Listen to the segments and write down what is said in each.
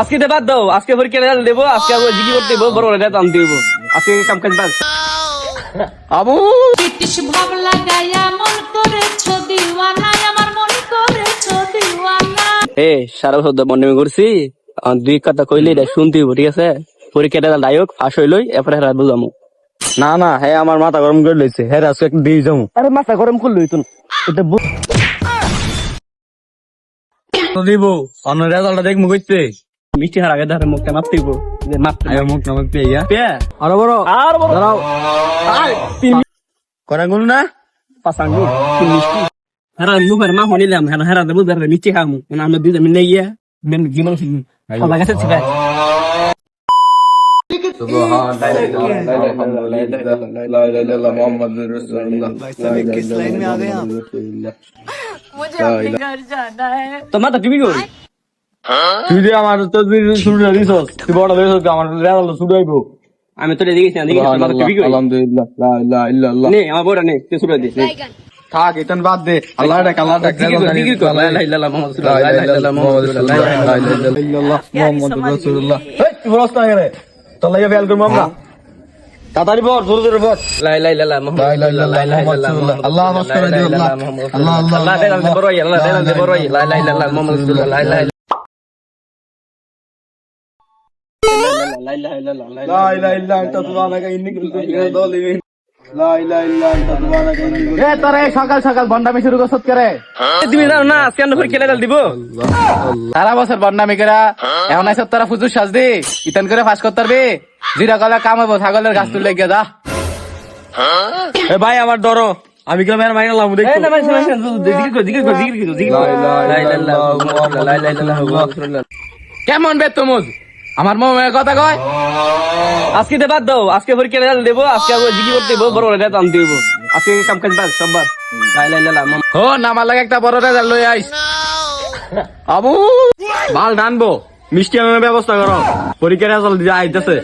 আজকে দে বাদ দাও আজকে পরীক্ষা রেজাল্ট দেবো আজকে আবার জিগি করতে দেবো বড় রেজাল্ট আনতে দেবো। আজকে কাম কাজ বাদ। আবু। ব্রিটিশ ভাব লাগাইয়া মন করেছ দিওয়ানায় আমার মন করেছ দিওয়ানা এ সারা বছর তো বন্ডামি করছি দুই কথা কইলে এটা শুনতে হইব ঠিক আছে? পরীক্ষা রেজাল্ট আয়োগ ফাঁস হইলই এরপরে হেরা বুঝামু। না না হ্যাঁ আমার মাথা গরম করে লইছে। হ্যাঁ আজকে একটা দিয়ে যাব আরে মাথা গরম করল তুই। এটা তো দিব অন্য রেজাল্টটা দেখব কইতে মিষ্টি হার আগে ধরে মুখটা মাপতে হইব যে মাপতে আগে মুখ নামক পেয়ে পে আরও বড় আর বড় দাঁড়াও করা গুলো না পাসাং গো তিন মিষ্টি হেরা মুখের মা হনিলাম হেরা হেরা দেবো বের মিষ্টি খামু মানে আমরা দুই মিলে ইয়া মেন জীবন সব লাগাছে ছিল তো মাথা টিভি করি তুই যে আমার তো তুই শুরু দিছ তুই বড় দিছ আমার রেজাল্ট শুরু হইব আমি তো দেখেছি না দেখেছি মাথা টিভি করি আলহামদুলিল্লাহ লা ইলাহা ইল্লাল্লাহ নে আমার বড় নে তুই শুরু দিস থাক ইতন বাদ দে আল্লাহ ডাক আল্লাহ ডাক জিকির কর লা ইলাহা ইল্লাল্লাহ মুহাম্মাদুর রাসূলুল্লাহ লা ইলাহা ইল্লাল্লাহ মুহাম্মাদুর রাসূলুল্লাহ মোহাম্মদ রাসূলুল্লাহ এই তুই বড় না করে তোর লাগে ফেল করব আমরা তাড়াতাড়ি পড় জোরে জোরে পড় লা ইলাহা ইল্লাল্লাহ মুহাম্মাদুর লা ইলাহা ইল্লাল্লাহ আল্লাহ মাফ করে দিও, আল্লাহ। আল্লাহ, আল্লাহ, আল্লাহ দেন দে বড়ই আল্লাহ দেন দে বড়ই লা ইলাহা ইল্লাল্লাহ মুহাম্মাদুর রাসূলুল্লাহ লা ইলাহা لا اله الا الله لا لا اله الا انت سبحانك اني كنت من الظالمين لا اله الا انت سبحانك اني كنت এ তোরা এই সকাল সকাল বন্ডামি শুরু করছত করে তুমি জানো না আজকে আমরা পরীক্ষা রেজাল্ট দিব সারা বছর বন্ডামি করে এখন আইসব তোরা ফুজুর সাজ দি ইতান করে ফাঁস করতে পারবি জিরা কলা কামাবো ছাগলের গাছ তুলে গিয়ে যা এ ভাই আমার ধরো আমি কি মেয়ের মাইনা লাভ এই দেখছো না ভাই শুনুন জিকির কর জিকির কর জিকির কর জিকির কর লা ইলাহা ইল্লাল্লাহ লা ইলাহা ইল্লাল্লাহ মুহাম্মাদুর রাসূলুল্লাহ কেমন বে তুমুজ আমার মামার কথা কয়? আজকে দে বাদ দাও আজকে পরীক্ষা রেজাল্ট দেবো আজকে জিগি করতে দেবো বড় রেজাল্ট দেবো আজকে কাম কাজ বাদ সব বাদ। হো নামার লাগে একটা বড় রেজাল্ট লই আইস। আবু বাল ডানবো মিষ্টি আনার ব্যবস্থা করো। পরীক্ষার রেজাল্ট দিয়ে আইতেছে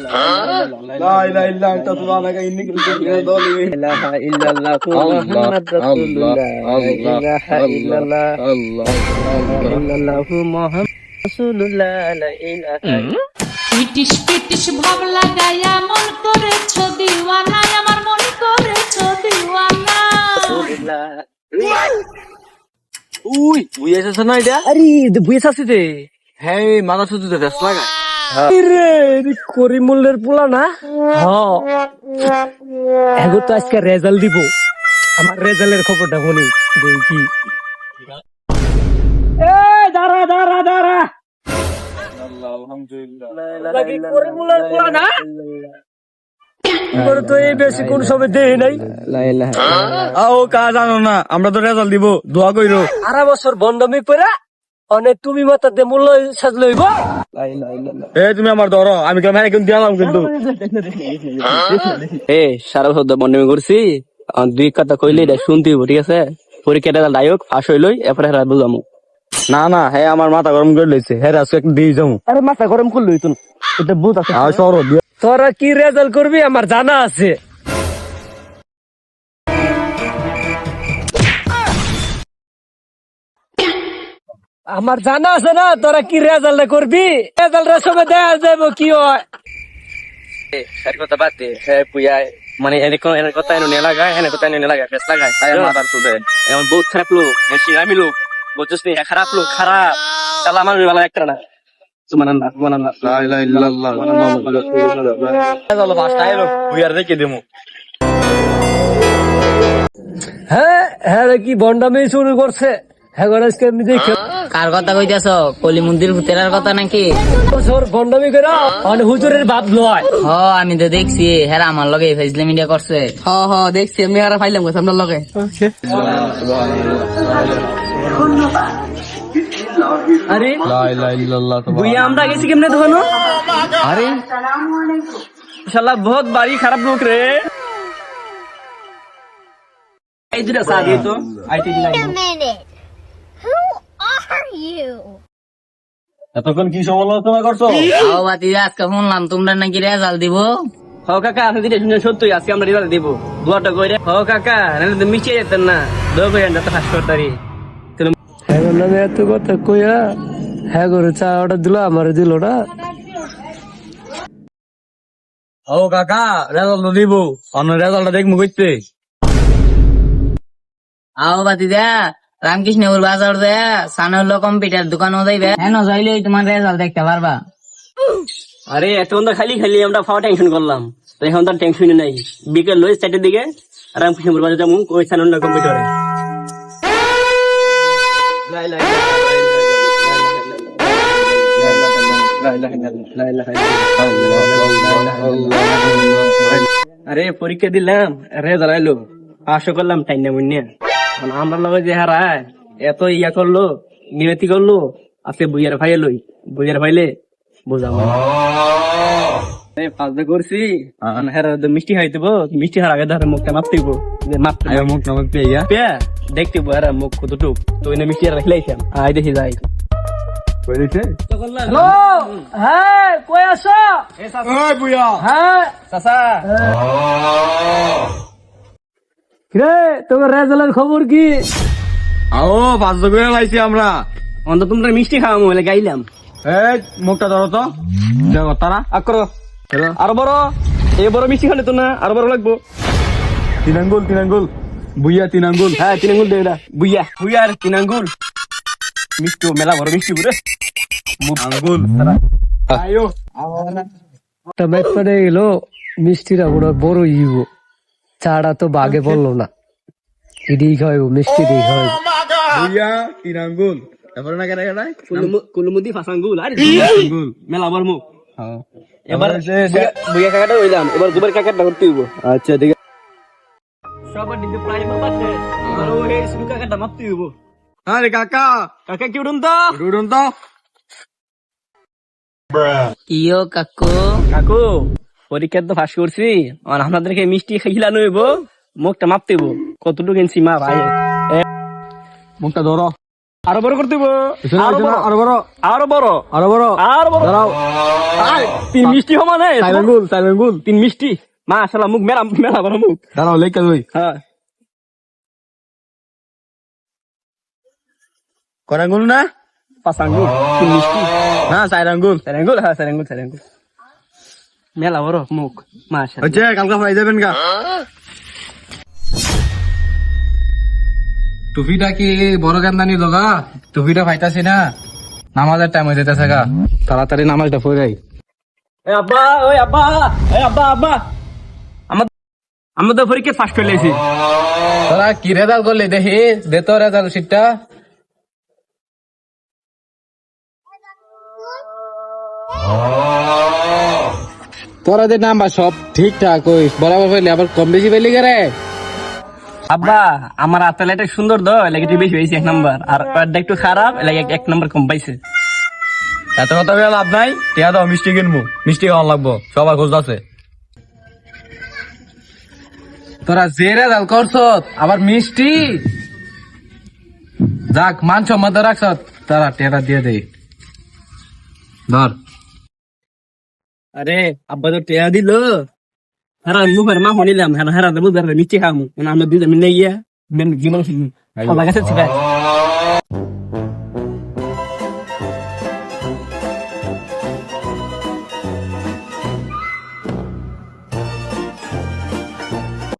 আল্লাহ পিটিস পিটিস ভাব লাগাইয়া মন করেছ দিওয়ানা আমার মন করেছ দিওয়ানা। উই বুয়েছ আছে না এটা? আরে বুয়েছ আছে তে হ্যাঁ মাথা শুধু দেশ লাগায় করিমুল্লের পোলা না? হ্যাঁ। তো আজকে রেজাল্ট দিব। আমার রেজাল্টের খবরটা শুনি দেখি। দাঁড়া দাঁড়া দাঁড়া। লাগি করিমুল্লের পোলা তোর তো এই বেশি কোন সময় দেই নাই। আও কা জানো না আমরা তো রেজাল্ট দিব দোয়া কইরো। সারা বছর বন্ধমি করে অনেক তুমি দে মূল্য সাজ লইব। এ তুমি আমার ধরো আমি কেমন হ্যাঁ কিন্তু দিলাম কিন্তু। এ সারা বছর তো বন্ধমি করছি দুই কথা কইলে এটা শুনতে হইব ঠিক আছে? পরীক্ষা রেজাল্ট আয়োগ ফাঁস হইলই এরপরে হেরা বুঝামু। না না হ্যাঁ আমার মাথা গরম করে লইছে। হ্যাঁ আজকে একটা দিয়ে যাব আরে মাথা গরম করলই তুই। এটা বুঝ আছে। আর সরো তোরা কি রেজাল্ট করবি? আমার জানা আছে। আমার জানা আছে না তোরা কি রেজাল্ট করবি? রেজাল্টের সময় দেখা যাব কি হয়। কথা বাদ দে। হ্যাঁ পুয়ায় মানে এনে কোন এনে কথা এনে লাগায় এনে কথা এনে লাগায় ফেস লাগায়। মাথার সুদে এমন বহুত খারাপ লোক বেশি আমি লোক। বুঝছিস নি খারাপ লোক খারাপ। তাহলে আমার বেলা একটা না। হ্যাঁ হ্যাঁ কি বন্ডামি শুরু করছে। হ্যাঁ গণেশকে আমি দেখে। কার কথা কইতাছ? কলি মন্দির ভূতেরার কথা নাকি? বন্ডামি করে অন হুজুরের বাপ লয়। হ আমি তো দেখছি হেরা আমার লগে ফেসলে মিডিয়া করছে। হ হ দেখছি আমি আর ফাইলাম গেছে আপনার লগে। আরে লা ইলাহা ইল্লাল্লাহ বুইয়া আমরা গেছি কেমনে দোকানো আরে। শালা বহুত বাড়ি খারাপ লোক রে। এই দুটা চা তো। minute. Who are you? এতক্ষণ কি সমালোচনা করছ? আও বাতি আজকে শুনলাম তোমরা নাকি রেজাল্ট দিব। হ কাকা আপনি দিলে শুনে সত্যি আজকে আমরা রেজাল্ট দেবো। দুয়াটা কইরে হ কাকা নাহলে তো মিশিয়ে যেতেন না। দোয়া কইরেন যাতে ফাঁস করতারি এত কথা কইয়া হ্যাঁ করে চা অর্ডার দিল আমার দিল না। ও কাকা রেজাল্ট দিব। অন্য রেজাল্টটা দেখব কইতে। আও বাতি দে রামকৃষ্ণপুর বাজার দে সানুল্লো কম্পিউটার দোকানও যাইবে হ্যাঁ যাইলেই তোমার রেজাল্ট দেখতে পারবা আরে এতক্ষণ তো খালি খালি আমরা ফাওয়া টেনশন করলাম তো এখন তার টেনশনই নাই বিকেল লই চারটের দিকে রামকৃষ্ণপুর বাজার যাব ওই সানুল্লাহ কম্পিউটারে আরে পরীক্ষা দিলাম রেজাল্ট আইলো আশা করলাম টাইম না আমরা লগে যে হারায় এত ইয়া করল নিয়তি করল আজকে বুইয়ার ভাইয়ে লই। বুইয়ার ভাইলে বোঝাবো। করছি হ্যাঁ মিষ্টি খাইতে মিষ্টি হার আগে ধরে মুখটা মাপতে দিব। যে মাপতে আয় মুখ পেয়ে দেখতে বড় মুখ কতটুক। তো এনে মিষ্টি আই দেখি যাই। হ্যাঁ কই আছো? হ্যাঁ। রে তোমার রেজাল্টের খবর কি? আও পাঁচ করে লাইছি আমরা। অন্তত তোমরা মিষ্টি খাওয়া বলে গাইলাম। এই মুখটা ধরো তো। দেখো তারা। আকর আরও বড় এই বড় মিষ্টি খালে তো না আরও বড় লাগবো। তিন আঙ্গুল তিন আঙ্গুল বুইয়া তিন আঙ্গুল হ্যাঁ তিন আঙ্গুল দে এটা বুইয়া। বুইয়া আর তিন আঙ্গুল মিষ্টি মেলা বড় মিষ্টি পুরে। আঙ্গুল আয়ো। একটা ব্যাপারে এলো মিষ্টিটা বড় বড় ইব। চাটা তো বাগে পড়ল না। এটাই খাওয়াইবো মিষ্টি দিয়ে খাওয়াইবো বুইয়া তিন আঙ্গুল না কেন কেন কুলুমুদি ফাঁসাঙ্গুল আর আঙ্গুল মেলা মুখ। হ্যাঁ। এবার সে- সে- বুইয়া কাকাটা হইলাম এবার গোবর কাকাটা করতে হইব। আচ্ছা ঠিক আছে। সবার দিকে প্রায় মাপা শেষ এবার শুরু কাকাটা মাপতে হইব। আরে কাকা! কাকা কি উঠুন তো রুডুন তো কিও কাকু। কাকু। পরীক্ষা তো ফাঁস করছি। আর আপনাদেরকে মিষ্টি খিলানো হইব মুখটা মাপতে হইব কতটুকু ইঞ্চি মা ভাই মুখটা ধরো। আরও বড় করতে আরও বড়। আরও বড়। আরও বড়। আরও বড়। আরও বড়। দাঁড়াও তিন মিষ্টি হয় চার আঙ্গুল তিন মিষ্টি। মা আসলে মুখ মেলা মেলা বড় মুখ। দাঁড়াও লেখা হ্যাঁ। কয় আঙ্গুল না? পাঁচ আঙ্গুল তিন মিষ্টি। না চার আঙ্গুল। চার আঙ্গুল হ্যাঁ চার আঙ্গুল চার আঙ্গুল। মেলা বড় মুখ মা আসলে হচ্ছে কালকে পাই যাবেন গা। টুপিটা কি বড় গান্দানি লগা? টুপিটা পাইতাছি না। নামাজের টাইম হয়ে যেতেছে গা। তাড়াতাড়ি নামাজটা পড়াই এ আব্বা ওই আব্বা এ আব্বা আব্বা। আমার আমরা তো পরীক্ষা ফার্স্ট করে লেছি। তোরা কি রেজাল্ট করলি? দেখি দে তো রেজাল্ট শিটটা তোরা যে নাম্বার সব ঠিকঠাক ওই বরাবর পাইলি আবার কম বেশি পাইলি রে আব্বা আমার আতালে একটা সুন্দর দ লাগে একটু বেশি হয়েছে এক নাম্বার। আর ওয়ারটা একটু খারাপ লাগে এক নাম্বার কম পাইছে। এত কথা বলে লাভ নাই টিয়া দাও মিষ্টি কিনবো। মিষ্টি খাওয়ান লাগবো সবার খোঁজ আছে। তোরা যে রেজাল্ট করছ আবার মিষ্টি? যাক মান সম্মত রাখছ তারা টেরা দিয়ে দে ধর। আরে আব্বা তো টেয়া দিল। হ্যাঁ মুখের মা হনিলাম হারা হারা দেবো বের নিচে খামু। আমরা দুজন মিলে গিয়া জীবন কাছে ছিল